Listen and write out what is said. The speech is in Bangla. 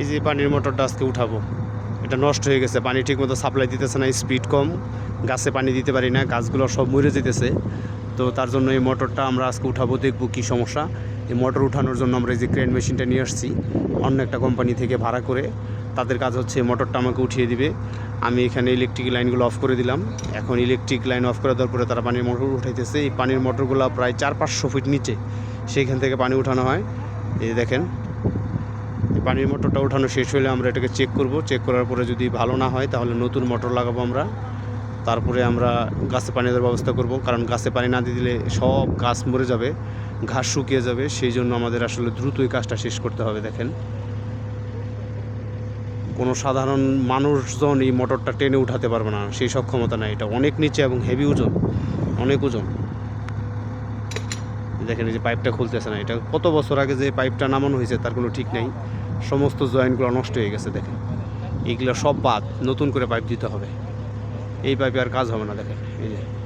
এই যে পানির মোটরটা আজকে উঠাবো। এটা নষ্ট হয়ে গেছে, পানি ঠিকমতো সাপ্লাই দিতেছে না, স্পিড কম, গাছে পানি দিতে পারি না, গাছগুলো সব মরে যেতেছে। তো তার জন্য এই মোটরটা আমরা আজকে উঠাবো, দেখব কী সমস্যা। এই মোটর উঠানোর জন্য আমরা এই যে ক্রেন মেশিনটা নিয়ে আসছি, অন্য একটা কোম্পানি থেকে ভাড়া করে। তাদের কাজ হচ্ছে মোটরটা আমাকে উঠিয়ে দিবে। আমি এখানে ইলেকট্রিক লাইনগুলো অফ করে দিলাম। এখন ইলেকট্রিক লাইন অফ করে দেওয়ার পরে তারা পানির মোটর উঠাইতেছে। এই পানির মোটরগুলো প্রায় চার পাঁচশো ফিট নিচে, সেইখান থেকে পানি উঠানো হয়। এই দেখেন পানির মোটরটা ওঠানো শেষ হলে আমরা এটাকে চেক করব। চেক করার পরে যদি ভালো না হয়, তাহলে নতুন মোটর লাগাবো আমরা। তারপরে আমরা গাছে পানি দেওয়ার ব্যবস্থা করব। কারণ গাছে পানি না দিলে সব গাছ মরে যাবে, ঘাস শুকিয়ে যাবে। সেই জন্য আমাদের আসলে দ্রুত এই কাজটা শেষ করতে হবে, দেখেন। কোনো সাধারণ মানুষজন এই মোটরটা টেনে উঠাতে পারবে না। সেই সক্ষমতা নাই এটা। অনেক নিচে এবং হেভি ওজন। অনেক ওজন। দেখেন এই যে পাইপটা খুলতেছে না। এটা কত বছর আগে যে পাইপটা নামানো হয়েছে, তার কোনো ঠিক নেই। সমস্ত জয়েন্টগুলো নষ্ট হয়ে গেছে, দেখেন। এইগুলো সব বাদ, নতুন করে পাইপ দিতে হবে। এই পাইপে আর কাজ হবে না, দেখেন, এই যে।